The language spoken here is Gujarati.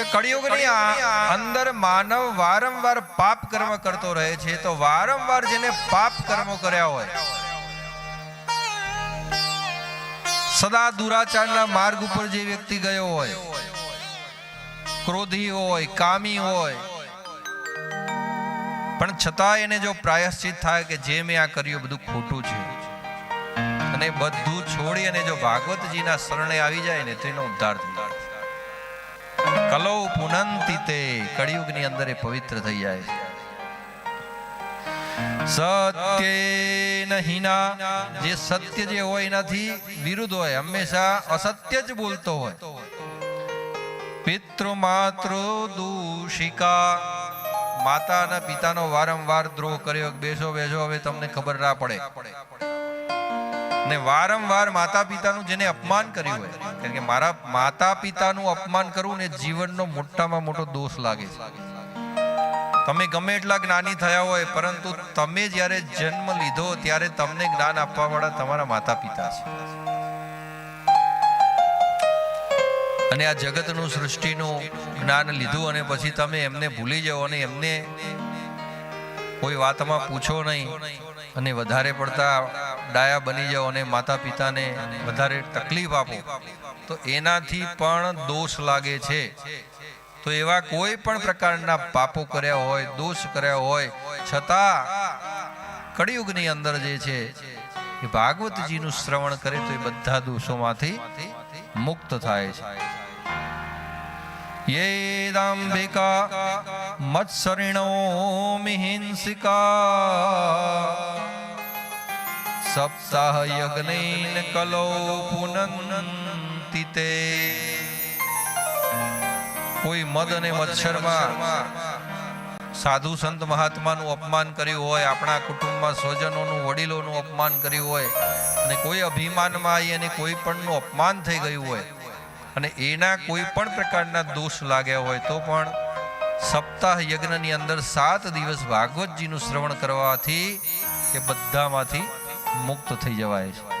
કે કળિયુગની અંદર માનવ વારંવાર પાપ કર્મ કરતો રહે છે, તો વારંવાર જેને પાપ કર્મો કર્યા હોય, સદા દુરાચારના માર્ગ ઉપર જે વ્યક્તિ ગયો હોય, ક્રોધી હોય, કામી હોય, પણ છતાં એને જો પ્રાયશ્ચિત થાય કે જે મેં આ કર્યું બધું ખોટું છે, અને બધું છોડી અને જો ભાગવતજીના શરણે આવી જાય ને, તો એનો ઉદ્ધાર થઈ જાય કલો પુનંતિ તે કળિયુગની અંદર એ પવિત્ર થઈ જાય સત્ય નહીના જે સત્ય જે હોય એનાથી વિરુદ્ધ હોય હંમેશા અસત્ય જ બોલતો હોય પિતૃ માતૃ દૂષિકા માતા અને પિતાનો વારંવાર દ્રોહ કર્યો, બેસો બેસો, હવે તમને ખબર ના પડે। ને વારંવાર માતા પિતાનું જેને અપમાન કર્યું હોય, કારણ કે મારા માતા પિતાનું અપમાન કરવું ને જીવનનો મોટામાં મોટો દોષ લાગે છે. તમે ગમે એટલા જ્ઞાની થયા હોય, પરંતુ તમે જ્યારે જન્મ લીધો, ત્યારે તમને જ્ઞાન આપવાવાળા તમારા માતા પિતા છે. અને આ જગતનું સૃષ્ટિનું જ્ઞાન લીધું અને પછી તમે એમને ભૂલી જાઓ અને એમને કોઈ વાતમાં પૂછો નહીં અને વધારે પડતા ડાયા બની જાઓ અને માતા પિતાને વધારે તકલીફ આપો. તો એનાથી પણ દોષ લાગે છે. તો એવા કોઈ પણ પ્રકારના પાપો કર્યા હોય, દોષ કર્યા હોય, છતાં કળિયુગની અંદર જે છે, એ ભાગવતજીનું શ્રવણ કરે તો એ બધા દોષોમાંથી મુક્ત થાય છે. યેદાંબિકા મત્સરિણો મિહિંસિકા સપ્તાહ कलौ पुनन्ति ते કોઈ મદ અને મચ્છરમાં સાધુ સંત મહાત્માનું અપમાન કર્યું હોય, આપણા કુટુંબમાં સ્વજનોનું, વડીલોનું અપમાન કર્યું હોય, અને કોઈ અભિમાનમાં આવી અને કોઈ પણનું અપમાન થઈ ગયું હોય અને એના કોઈ પણ પ્રકારના દોષ લાગ્યા હોય તો પણ સપ્તાહ યજ્ઞની અંદર સાત દિવસ ભાગવતજીનું શ્રવણ કરવાથી એ બધામાંથી મુક્ત થઈ જવાય છે.